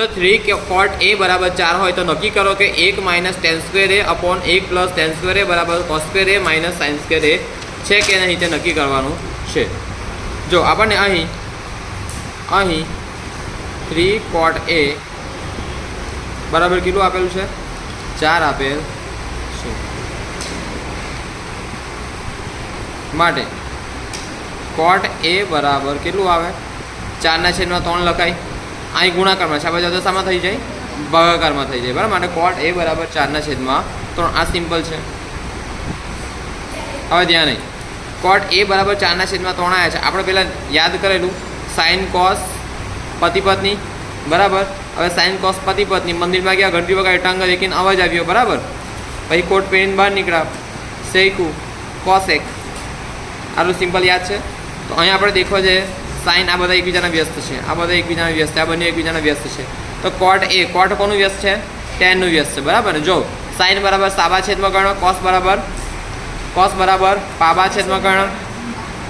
જો થ્રી કે કોટ એ બરાબર ચાર હોય તો નક્કી કરો કે એક minus tan square A upon એક પ્લસ ટેન સ્ક્વેર એ બરાબર cos square A minus sine square A છે કે નહીં તે નક્કી કરવાનું છે. જો આપણને અહીં અહીં થ્રી કોટ એ બરાબર કેટલું આપેલું છે? ચાર આપેલ છે. માટે કોટ એ બરાબર કેટલું આવે? ચારના છેદમાં ત્રણ લખાય. અહીં ગુણાકારમાં છે. આ બાજુ દશામાં થઈ જાય. ભાગાકારમાં થઈ જાય. બરાબર? માટે કોટ એ બરાબર ચારના છેદમાં ત્રણ. આ સિમ્પલ છે. હવે ધ્યાન નહીં કોટ એ બરાબર ચારના છેદમાં ત્રણ આવ્યા છે. આપણે પહેલાં યાદ કરેલું. સાઇન કોસ પતિ પત્ની. બરાબર? હવે સાઇન કોસ પતિ પત્ની. મંદિરમાં ગયા ઘંટી વગર ટાંગ દેખીને અવાજ આવ્યો. બરાબર? પછી કોટ પહેરીને બહાર નીકળ્યા. શેકુ. કોસેક આટલું સિમ્પલ યાદ છે. તો અહીંયા આપણે દેખવા છે સાઇન આ બધા એકબીજાના વ્યસ્ત છે. આ બધા એકબીજાના વ્યસ્ત આ બંને એકબીજાના વ્યસ્ત છે. તો કોટ એ કોટ કોનું વ્યસ્ત છે? ટેનનું વ્યસ્ત છે. બરાબર? જો સાઇન બરાબર સાબા છેદમાં ગણો કોસ બરાબર કોસ બરાબર પાબા છેદમાં ગણો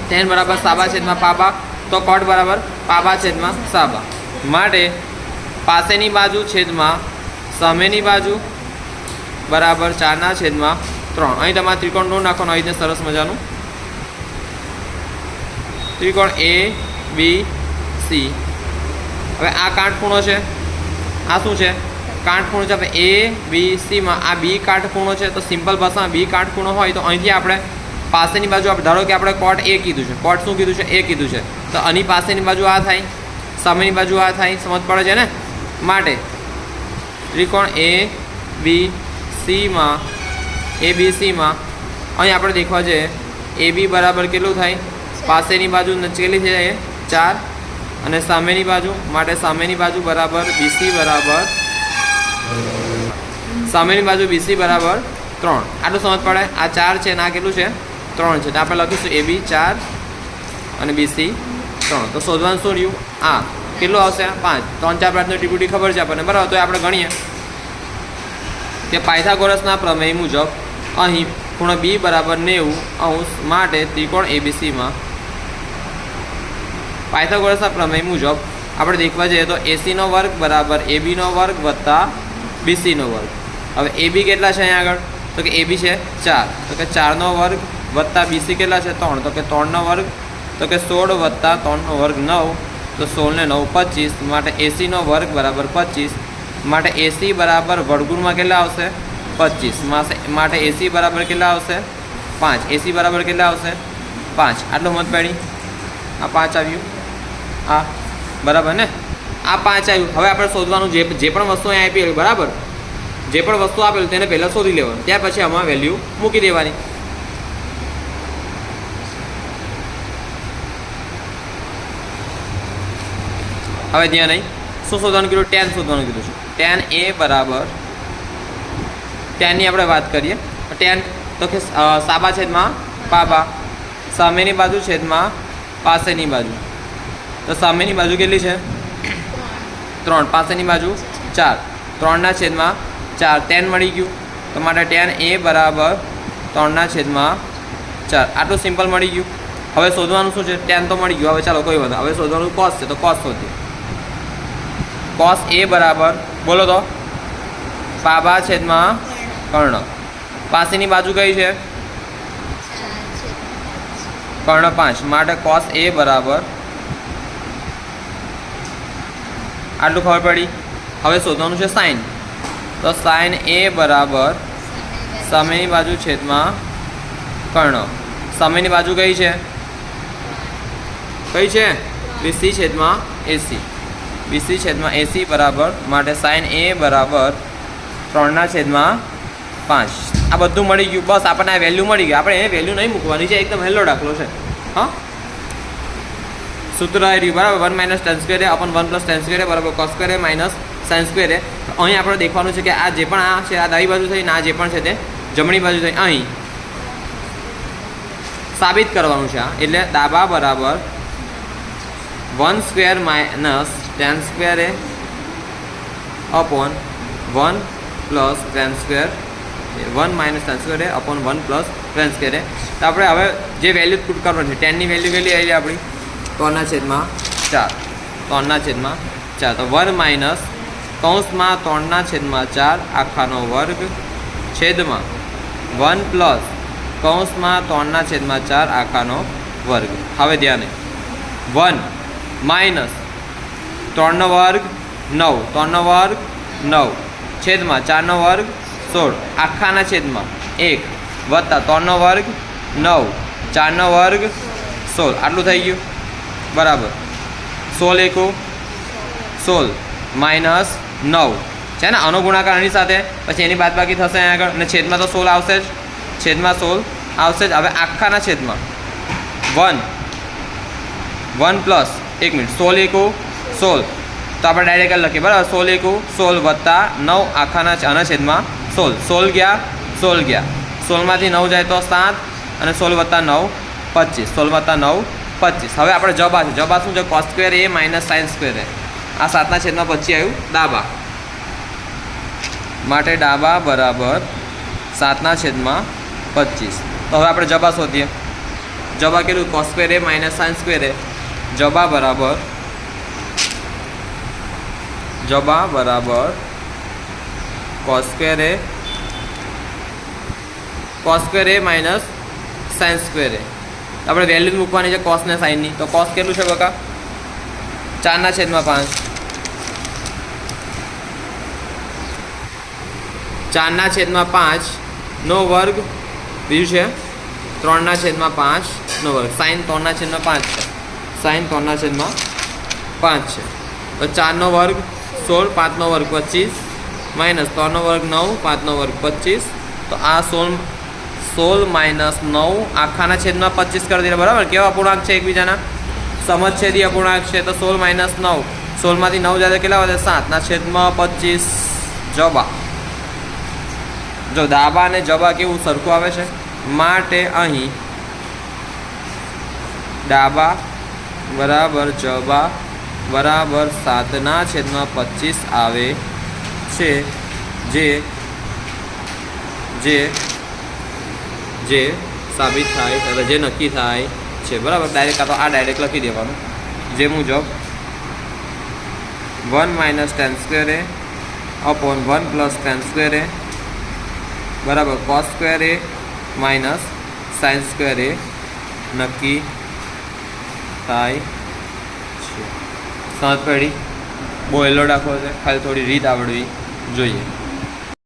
ટેન બરાબર સાબા છેદમાં પાબા તો કોટ બરાબર પાબા છેદમાં સાબા માટે પાસેની બાજુ છેદમાં સામેની બાજુ બરાબર ચારના છેદમાં ત્રણ. અહીં તમારે ત્રિકોણ નો નાખવાનું અહીં સરસ મજાનું. ત્રિકોણ એ બી સી હવે આ કાટખૂણો છે. આ શું છે? કાટખૂણો છે. આપણે એ બી સીમાં આ બી કાટખૂણો છે. તો સિમ્પલ ભાષામાં બી કાટખૂણો હોય તો અહીંથી આપણે પાસેની બાજુ આપણે ધારો કે આપણે કોટ એ કીધું છે. કોટ શું કીધું છે? એ કીધું છે. તો આની પાસેની બાજુ આ થાય. સામેની બાજુ આ થાય. સમજ પડે છે ને? માટે ત્રિકોણ એ બી સીમાં એ બી સીમાં અહીં આપણે દેખવા જઈએ એ બી બરાબર કેટલું થાય? પાસેની બાજુ નચકેલી છે. ચાર. અને સામેની બાજુ, માટે સામેની બાજુ બરાબર બીસી બરાબર સામેની બાજુ બીસી બરાબર ત્રણ. આટલું સમજ પડે? આ ચાર છે અને આ કેટલું છે? ત્રણ છે. તો આપણે લખીશું એ બી ચાર અને બીસી ત્રણ. તો શોધવાનું શું રહ્યું? આ. કેટલું આવશે? પાંચ. ત્રણ, ચાર પ્રાંતની ટીપીટી ખબર છે આપણને. બરાબર, તો આપણે ગણીએ. કે પાયથાગોરસના પ્રમેય મુજબ અહીં ખૂણો બી બરાબર નેવું અંશ માટે ત્રિકોણ એબીસીમાં પાયથાગોરસના પ્રમેય મુજબ આપણે દેખવા જઈએ તો એસીનો વર્ગ બરાબર એબીનો વર્ગ વત્તા બીસીનો વર્ગ. હવે એબી કેટલા છે અહીંયા આગળ? તો કે એબી છે ચાર. તો કે ચારનો વર્ગ વત્તા બીસી કેટલા છે? ત્રણ. તો કે ત્રણનો વર્ગ, તો કે સોળ વત્તા ત્રણનો વર્ગ નવ. તો સોળને નવ પચીસ માટે એસીનો વર્ગ બરાબર પચીસ. માટે એસી બરાબર વડગુણમાં કેટલા આવશે? પચીસ. માટે એસી બરાબર કેટલા આવશે? પાંચ. એસી બરાબર કેટલા આવશે? પાંચ. આટલું મત પાડી. આ પાંચ આવ્યું. આ બરાબર ને? આ પાંચ આવ્યું હવે આપણે શોધવાનું જે જે પણ વસ્તુ અહીંયા આપી બરાબર? જે પણ વસ્તુ આપેલું તેને પહેલાં શોધી લેવાનું. ત્યાર પછી આમાં વેલ્યુ મૂકી દેવાની. હવે ત્યાં નહીં. શું શોધવાનું કીધું? ટેન શોધવાનું કીધું છે. ટેન એ બરાબર. ટેનની આપણે વાત કરીએ. ટેન તો કે સાબા છેદમાં પાબા સામેની બાજુ છેદમાં પાસેની બાજુ. તો સામેની બાજુ કેટલી છે? ત્રણ. પાસેની બાજુ ચાર. ત્રણના છેદમાં ચાર. ટેન મળી ગયું. તો માટે ટેન એ બરાબર ત્રણના છેદમાં ચાર. આટલું સિમ્પલ મળી ગયું. હવે શોધવાનું શું છે? ટેન તો મળી ગયું. હવે ચાલો કોઈ વાંધો હવે શોધવાનું કોસ છે. તો કોસ શોધીએ. કોસ એ બરાબર બોલો તો. પાબા છેદમાં કર્ણ. પાસેની બાજુ કઈ છે? કર્ણ પાંચ. માટે કોસ એ બરાબર આટલું ખબર પડી? હવે શોધવાનું છે સાઇન તો સાઇન એ બરાબર સમયની બાજુ છેદમાં કર્ણ. સમયની બાજુ કઈ છે? કઈ છે? બીસી છેદમાં એસી બીસી છેદમાં એસી બરાબર માટે સાઇન એ બરાબર ત્રણના છેદમાં પાંચ. આ બધું મળી ગયું. બસ આપણને આ વેલ્યુ મળી ગઈ આપણે એ વેલ્યુ નહીં મૂકવાની છે. એકદમ હેલો દાખલો છે. હા? સૂત્ર રહ્યું બરાબર one minus tan square upon one plus tan square બરાબર cos square minus sine square અહીં આપણે દેખવાનું છે કે આ જે પણ આ છે, આ ડાબી બાજુ થઈ ને આ જે પણ છે તે જમણી બાજુ થઈ. અહીં સાબિત કરવાનું છે આ. એટલે ડાબા બરાબર one square minus tan square A upon one plus tan square one minus tan square A upon one plus tan square A. તો આપણે હવે જે વેલ્યુ પુટ કરવાનું છે ટેનની વેલ્યુ કેટલી આવી આપણી? ત્રણના છેદમાં? ચાર. ત્રણના છેદમાં ચાર. તો વન માઇનસ કૌંસમાં ત્રણના છેદમાં ચાર આખાનો વર્ગ છેદમાં વન પ્લસ કૌંસમાં ત્રણના છેદમાં ચાર આખાનો વર્ગ. હવે ધ્યાને. વન માઇનસ ત્રણનો વર્ગ નવ. ત્રણનો વર્ગ નવ. છેદમાં ચારનો વર્ગ સોળ. આખાના છેદમાં એક વત્તા ત્રણનો વર્ગ નવ. ચારનો વર્ગ સોળ. આટલું થઈ ગયું. બરાબર. સોળ એકુ. સોળ માઇનસ નવ. છે ને? આનો ગુણાકાર એની સાથે. પછી એની બાદબાકી થશે અહીંયા આગળ. અને છેદમાં તો સોળ આવશે જ. છેદમાં સોળ આવશે જ. હવે આખાના છેદમાં. વન. વન પ્લસ એક મિનિટ. સોળ એકુ. સોળ તો આપણે ડાયરેક્ટ લખીએ. બરાબર? સોળ એકુ સોળ વત્તા નવ આખાના આના છેદમાં સોળ સોળ ગયા સોળ ગયા. સોળમાંથી નવ જાય તો સાત અને સોળ વત્તા નવ, પચીસ. સોળ વત્તા નવ પચીસ. હવે આપણે જબા છે જબા શું છે cos square A minus sine square A. આ સાતના છેદમાં પછી આવ્યું. ડાબા. માટે ડાબા બરાબર સાતના છેદમાં પચીસ. તો હવે આપણે જબા શોધીએ. જબા કેટલું cos square A minus sine square A. જબા બરાબર જબા બરાબર cos square A. Cos square A minus sine square A. આપણે વેલ્યુ મૂકવાની છે કોસ ને સાઇનની તો કોસ કેટલું છે બકા ચારના છેદમાં પાંચ. ચારના છેદમાં પાંચનો વર્ગ, બીજું છે? ત્રણના છેદમાં પાંચનો વર્ગ. સાઈન ત્રણના છેદમાં પાંચ છે. સાઈન ત્રણના છેદમાં પાંચ છે. તો ચારનો વર્ગ સોળ, પાંચનો વર્ગ પચીસ, માઇનસ ત્રણનો વર્ગ નવ, પાંચનો વર્ગ પચીસ. તો આ સોળ સોળ માઇનસ નવ. આખાના છેદમાં પચીસ કરી દીધા બરાબર? કેવા અપૂર્ણાંક છે એકબીજાના? સમછેદી અપૂર્ણાંક છે. તો સોળ માઇનસ નવ. સોળમાંથી નવ જાય કેટલા વધે? સાતના છેદમાં પચીસ. જબા. જો દાબા અને જબા કેવું સરખું આવે છે? માટે અહીં ડાબા બરાબર જબા બરાબર સાતના છેદમાં પચીસ આવે છે. જે જે જે સાબિત થાય એટલે જે નક્કી થાય છે. બરાબર? ડાયરેક્ટ આ તો આ ડાયરેક્ટ લખી દેવાનું. જે મુજબ one minus tan square A upon one plus tan square A બરાબર? Cos square A minus sines square A નક્કી થાય છે. સાત પડી? બોયલો એલો છે. ખાલી થોડી રીત આવડવી જોઈએ.